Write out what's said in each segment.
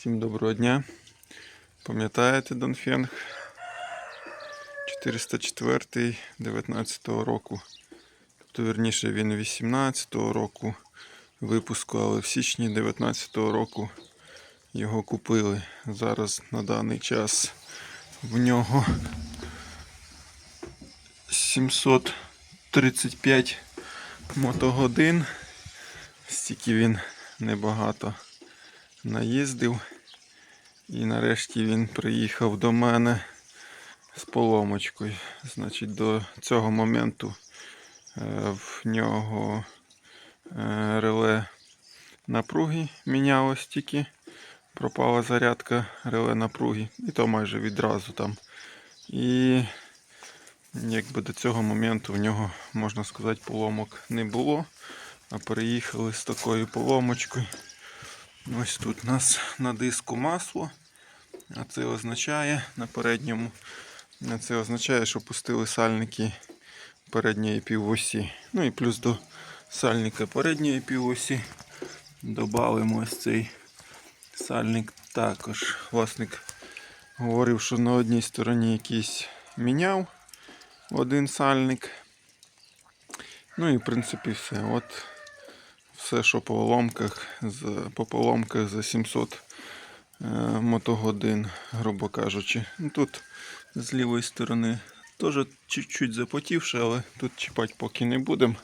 Всім доброго дня. Пам'ятаєте Донфенг? 404 19 року. Тобто, вірніше, він 18 року випуску, але в січні 19 року його купили. Зараз на даний час в нього 735 мотогодин. Стільки він небагато наїздив. І нарешті він приїхав до мене з поломочкою. Значить, до цього моменту е, в нього е, реле напруги мінялось тільки. Пропала зарядка реле напруги. І то майже відразу там. І якби до цього моменту в нього, можна сказати, поломок не було. А переїхали з такою поломочкою. Ось тут у нас на диску масло. А це означає на передньому. Це означає, що пустили сальники передньої півосі. Ну і плюс до сальника передньої півосі додамо ось цей сальник також. Власник говорив, що на одній стороні якийсь міняв один сальник. Ну і в принципі все. От все, що по поломках, по поломках за 700 е, мотогодин, грубо кажучи. Ну, Тут з лівої сторони теж чуть-чуть запотівше, але тут чіпати поки не будемо.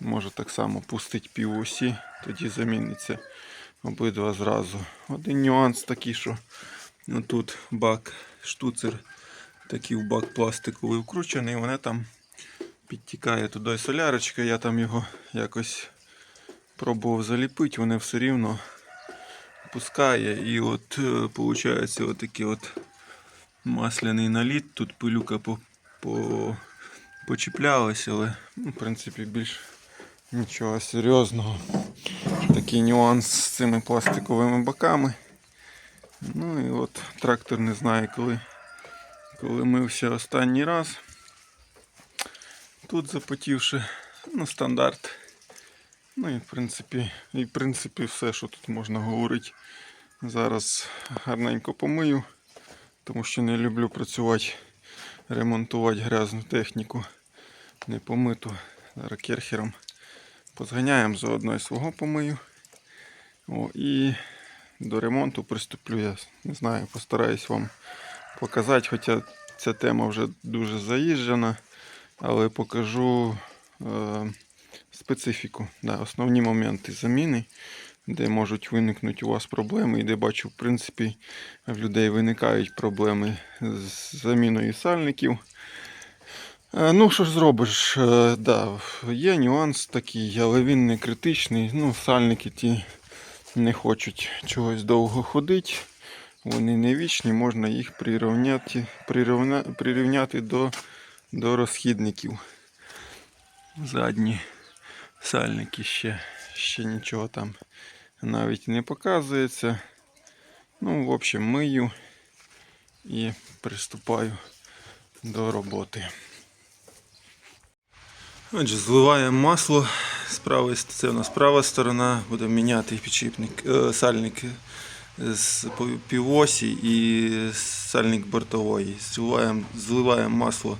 Може так само пустить пів осі, тоді заміниться обидва зразу. Один нюанс такий, що ну, тут бак штуцер такий в бак пластиковий вкручений, вони там підтікає туди солярочка, я там його якось пробував заліпити, вони все рівно пускає. І от виходить отакий от масляний наліт. Тут пилюка по, по, почіплялась, але ну, в принципі більш нічого серйозного. Такий нюанс з цими пластиковими боками. Ну і от трактор не знає, коли, коли мився останній раз. Тут запотівши, ну, стандарт. Ну і в принципі, і в принципі все, що тут можна говорити. Зараз гарненько помию, тому що не люблю працювати, ремонтувати грязну техніку. Не помиту. Зараз керхером позганяємо заодно і свого помию. О, і до ремонту приступлю. Я не знаю, постараюсь вам показати, хоча ця тема вже дуже заїжджена, але покажу. Е специфіку, да, основні моменти заміни, де можуть виникнути у вас проблеми, і де бачу, в принципі, в людей виникають проблеми з заміною сальників. Е, Ну, що ж зробиш? Е, да, Є нюанс такий, але він не критичний. Ну, Сальники ті не хочуть чогось довго ходити. Вони не вічні, можна їх прирівняти прирівня, прирівняти до, до розхідників. Задні сальники ще, ще нічого там навіть не показується. Ну, в общем, мию і приступаю до роботи. Отже, зливаємо масло. З правої, це у нас права сторона, будемо міняти підшипник, е, сальник з півосі і сальник бортової. Зливаємо, зливаємо масло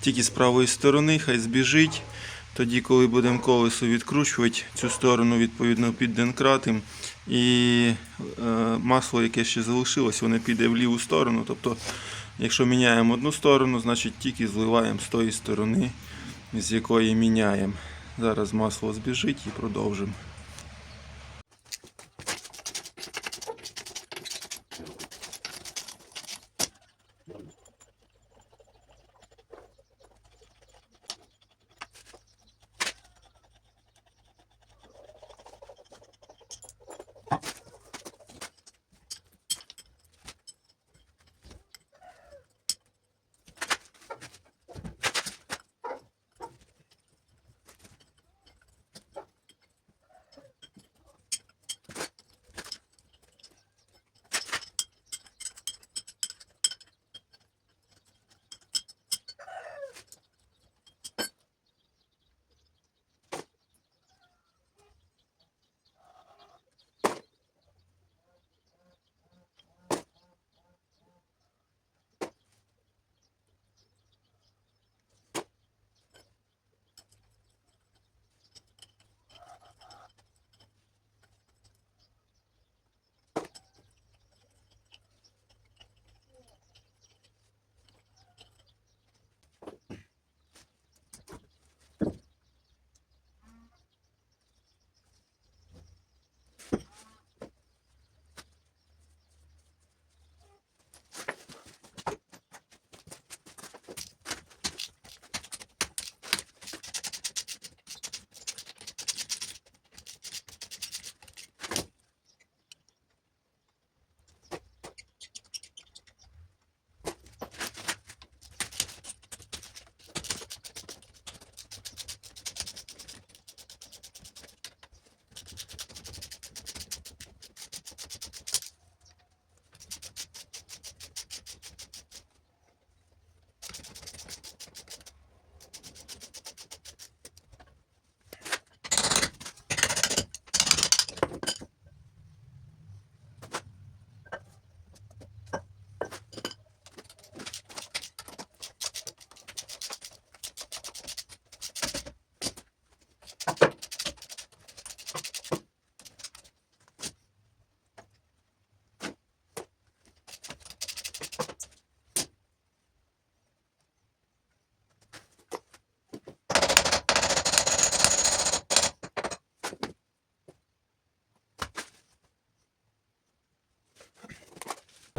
тільки з правої сторони, хай збіжить. Тоді, коли будемо колесо відкручувати, цю сторону відповідно підденкратим. І е, масло, яке ще залишилось, воно піде в ліву сторону. Тобто, якщо міняємо одну сторону, значить тільки зливаємо з тої сторони, з якої міняємо. Зараз масло збіжить і продовжимо.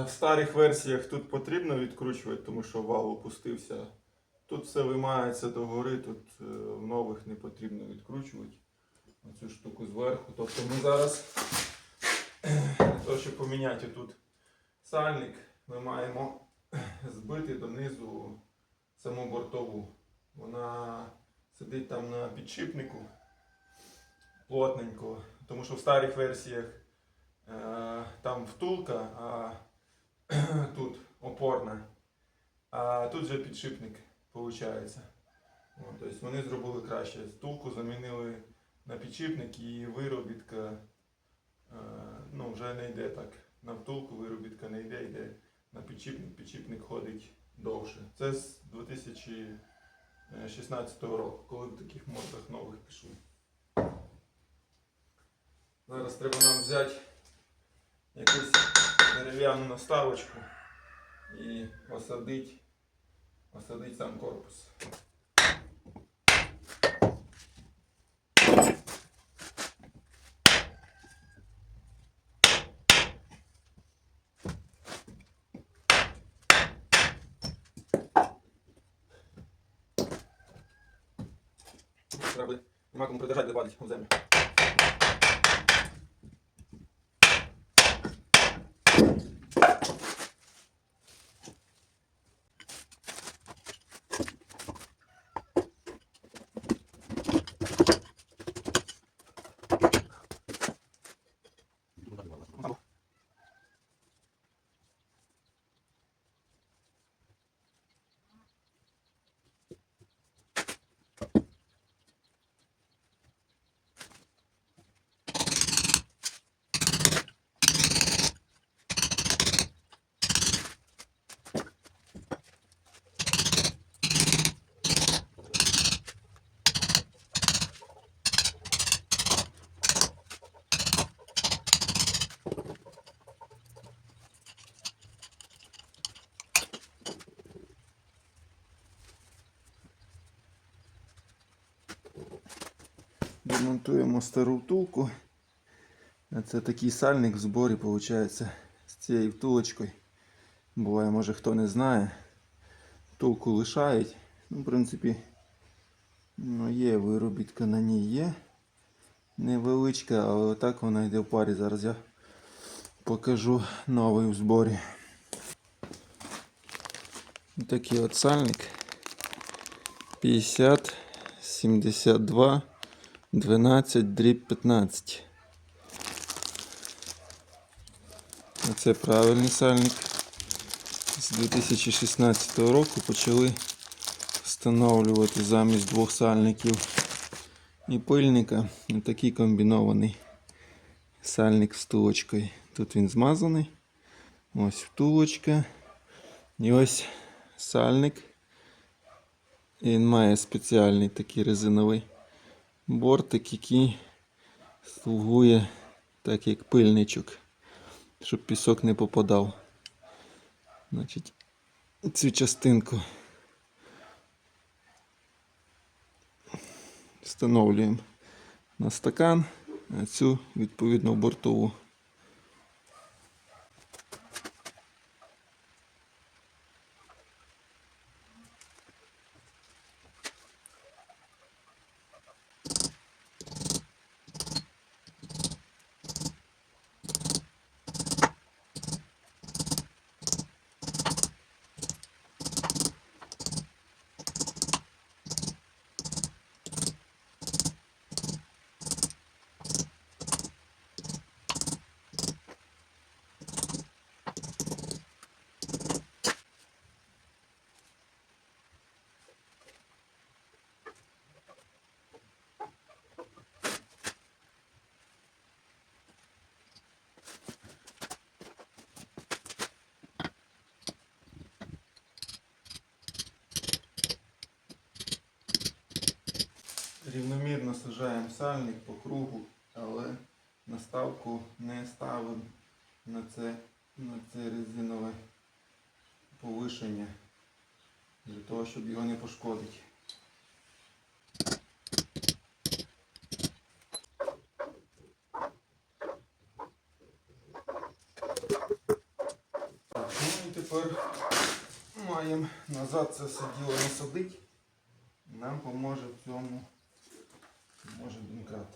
В старих версіях тут потрібно відкручувати, тому що вал опустився. Тут все виймається догори, тут е, в нових не потрібно відкручувати оцю штуку зверху. Тобто ми зараз, того, щоб поміняти тут сальник, ми маємо збити донизу саму бортову. Вона сидить там на підшипнику плотненько, тому що в старих версіях е, там втулка, а тут опорна, а тут же підшипник виходить. От, тобто вони зробили краще. Втулку замінили на підшипник і виробітка е, ну, вже не йде так. На втулку виробітка не йде, йде на підшипник, підшипник ходить довше. Це з 2016 року, коли в таких модах нових пішли. Зараз треба нам взяти якусь дерев'яну наставочку і осадити, осадити сам корпус. Треба маком придержати, де падать в землю. Демонтуємо стару втулку. Це такий сальник в зборі, виходить, з цією втулочкою. Буває, може хто не знає. Втулку лишають. Ну, в принципі, ну, є виробітка на ній є. Невеличка, але отак вона йде в парі. Зараз я покажу новий в зборі. Такий от сальник. 50, 72, 12, дріб 15. Це правильний сальник. З 2016 року почали встановлювати замість двох сальників і пильника такий комбінований сальник з втулочкою. Тут він змазаний. Ось втулочка. І ось сальник. Він має спеціальний такий резиновий бортик, який слугує так як пильничок, щоб пісок не попадав. Значить, цю частинку встановлюємо на стакан, а цю відповідно бортову. Сажаємо сальник по кругу, але наставку не ставимо на це, на це резинове повишення для того, щоб його не пошкодити. тепер маємо назад це все діло насадити. Нам поможе в цьому може донкрат.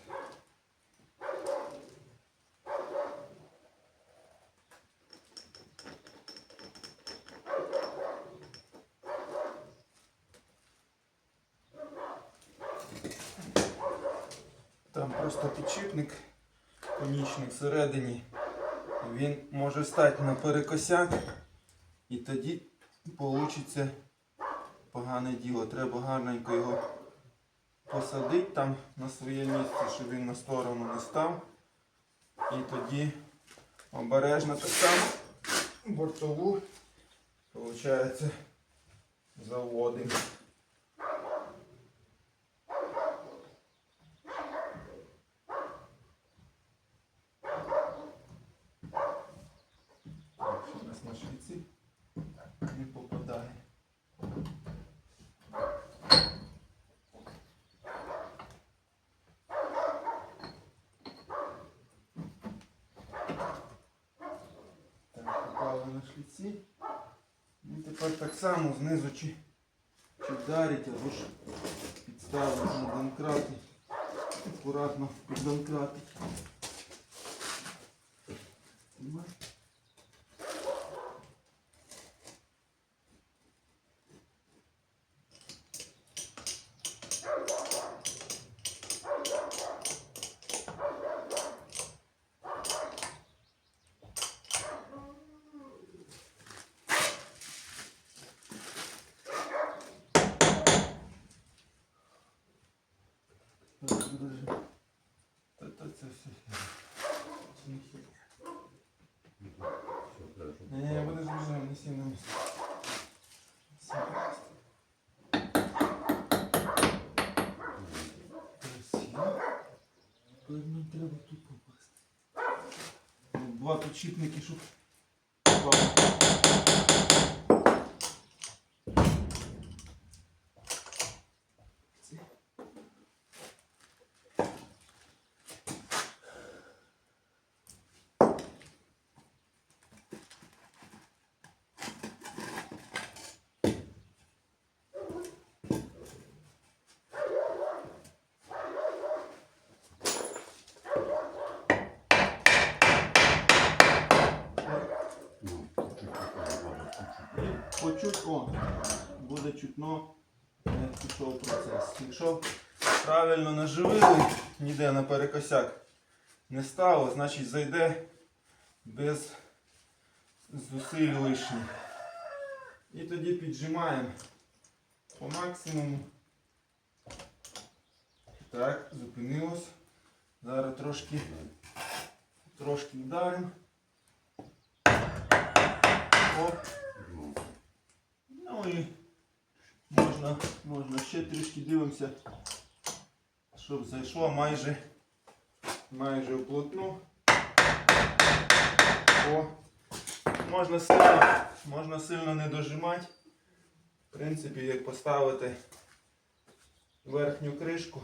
Там просто підшипник конічний всередині. Він може стати на перекосяк і тоді вийде погане діло. Треба гарненько його посадити там на своє місце, щоб він на сторону не став. І тоді обережно так само бортову, виходить, заводимо. Так, що у нас на швіці не попадає. Так, попали на. І тепер так само знизу чи, чи вдарить, або ж підставити на донкрати. Акуратно піддонкратить. Тримай. Так, друзі. Та, та це все. Це не хід. Ні, ні, буде зрозуміло, не сів на місце. Все гаразд. Красиво. Тепер нам треба тут попасти. Ну, Два підшипники, щоб попали. Це. По чуть о, буде чутно, як пішов процес. Якщо правильно наживили, ніде на перекосяк не стало, значить зайде без зусиль лишніх. І тоді піджимаємо по максимуму. Так, зупинилось. Зараз трошки, трошки вдаримо. Ну і можна, можна ще трішки дивимося, щоб зайшло майже, майже вплотну. О. Можна сильно, можна сильно не дожимати. В принципі, як поставити верхню кришку.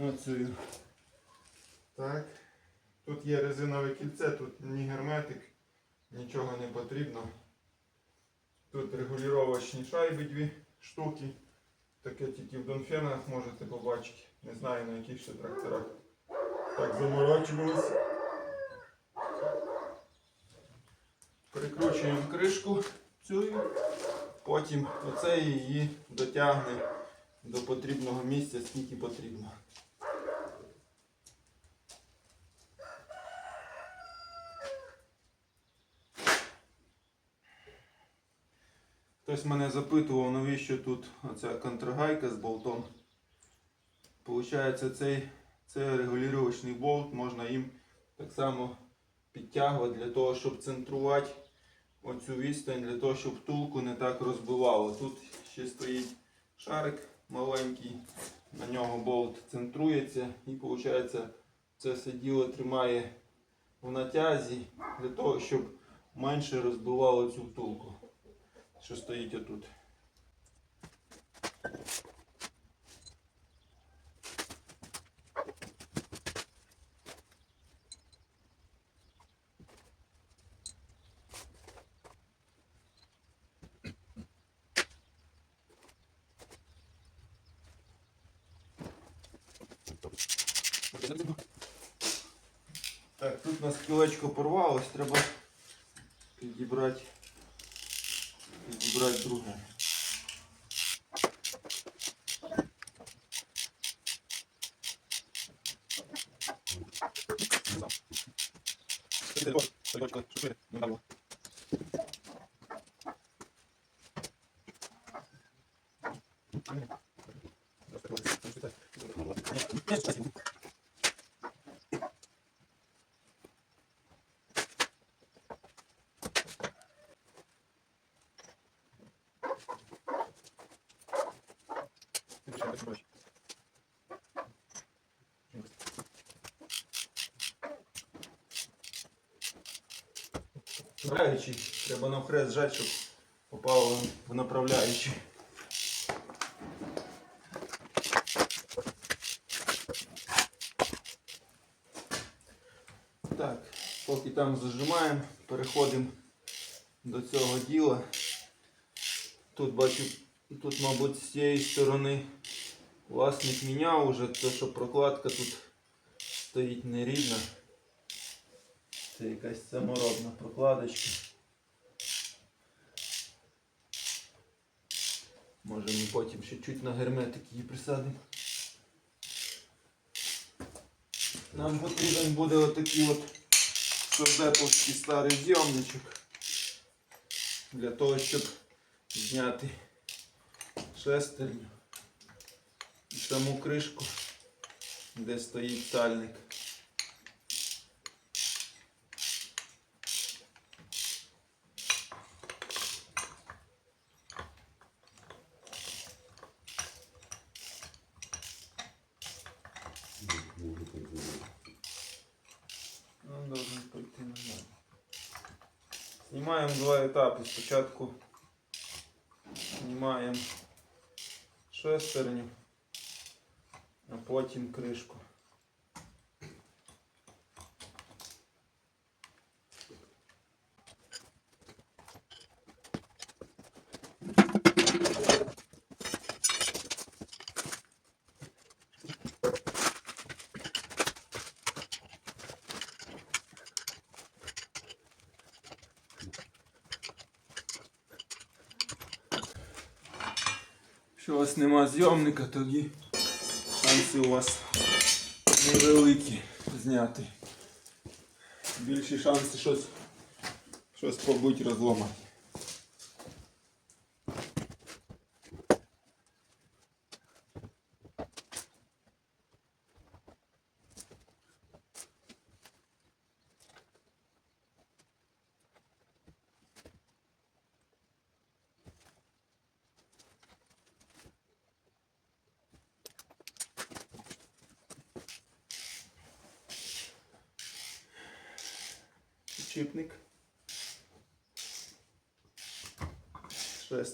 Оцею. Так. Тут є резинове кільце, тут ні герметик, нічого не потрібно. Тут регулювачні шайби дві штуки. Таке тільки в Донфенах можете побачити. Не знаю на яких ще тракторах. Так заморачувалися. Прикручуємо кришку цю, потім оце її дотягне до потрібного місця, скільки потрібно. Хтось мене запитував, навіщо тут оця контрагайка з болтом. Получається, цей це регулювачний болт, можна їм так само підтягувати для того, щоб центрувати оцю відстань, для того, щоб втулку не так розбивало. Тут ще стоїть шарик маленький, на нього болт центрується і виходить, це все діло тримає в натязі для того, щоб менше розбивало цю втулку що стоїть отут. Так, тут у нас кілечко порвалось, треба Soy no. Треба навхрест зжати, щоб попало в направляючий. Так, поки там зажимаємо, переходимо до цього діла. Тут бачу, тут, мабуть, з цієї сторони власник міняв уже, то що прокладка тут стоїть нерівна. Це якась саморобна прокладочка. Може ми потім ще чуть на герметик її присадимо. Нам потрібен буде отакий от совдеповський старий зйомничок. Для того, щоб зняти шестерню і саму кришку, де стоїть сальник. Снимаем два етапи. Спочатку знімаємо шестерню, а потім кришку. Якщо у вас нема зйомника, тоді шанси у вас невеликі зняти. Більші шанси щось, щось побуть розламати.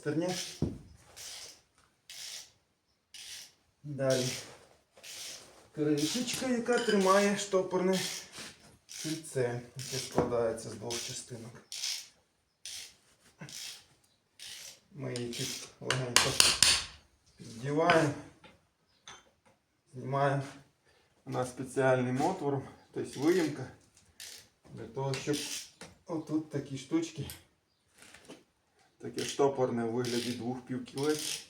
Шестерня. Далі. Кришечка, яка тримає штопорне кільце, яке складається з двох частинок. Ми її чуть легенько піддіваємо, знімаємо. Вона спеціальним отвором, тобто виїмка. Для того, щоб отут такі штучки, Таке штопорне у вигляді двох півкілець,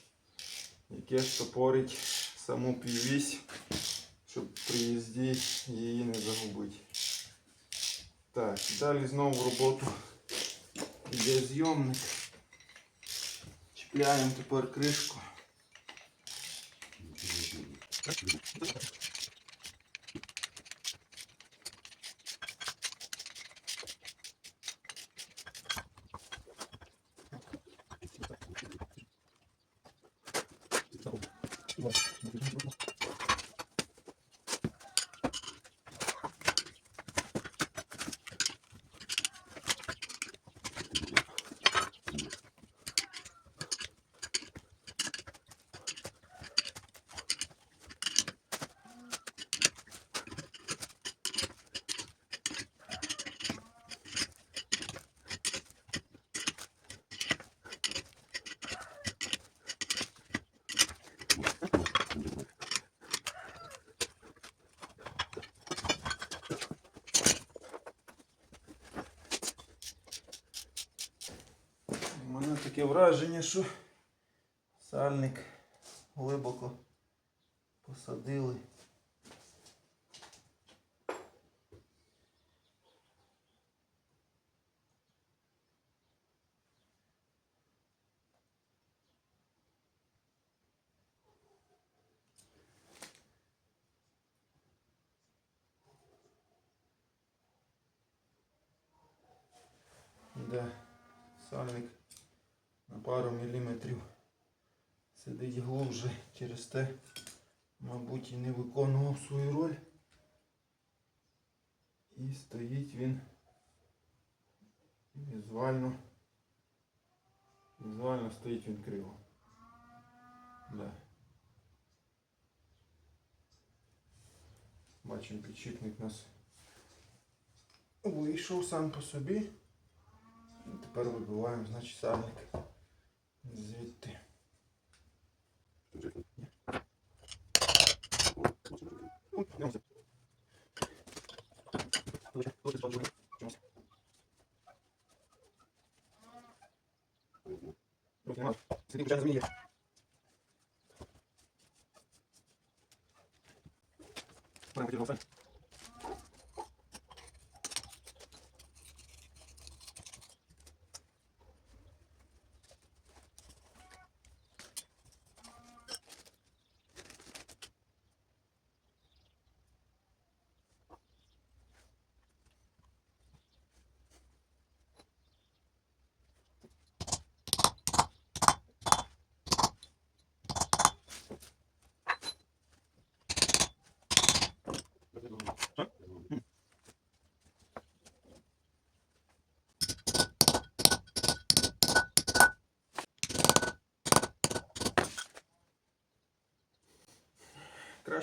яке штопорить саму піввісь, щоб при їзді її не загубити. Так, далі знову в роботу йде зйомник. Чіпляємо тепер кришку. 何? Враження, що сальник глибоко посадили. Да, сальник пару міліметрів сидить глубже, через те, мабуть, і не виконував свою роль. І стоїть він візуально. Візуально стоїть він криво. Да. Бачимо, підшипник у нас вийшов сам по собі. Тепер вибиваємо, значить, сальник звідти.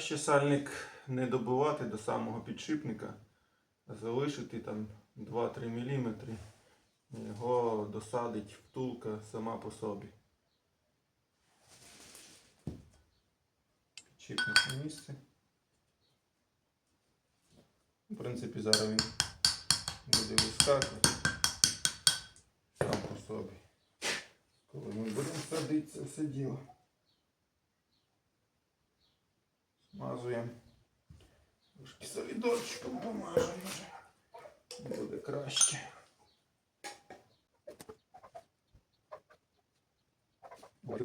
Краще сальник не добивати до самого підшипника, а залишити там 2-3 мм. Його досадить втулка сама по собі. Підшипник на місце. В принципі, зараз він буде вискакувати сам по собі. Коли ми будемо садити це все діло. Обмазуємо трошки солідочком помажемо. Буде краще. Ой,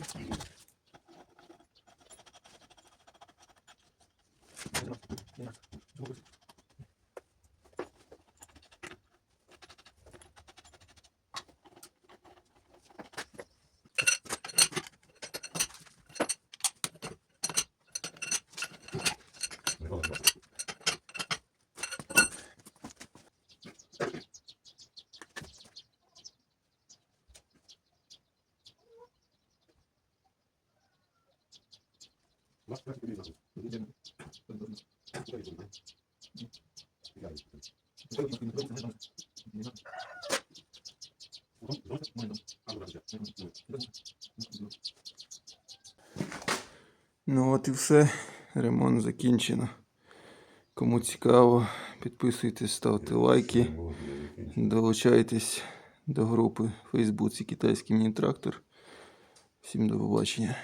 to do. Ну от і все. Ремонт закінчено. Кому цікаво, підписуйтесь, ставте лайки, долучайтесь до групи в Фейсбуці Китайський міні-трактор. Всім до побачення.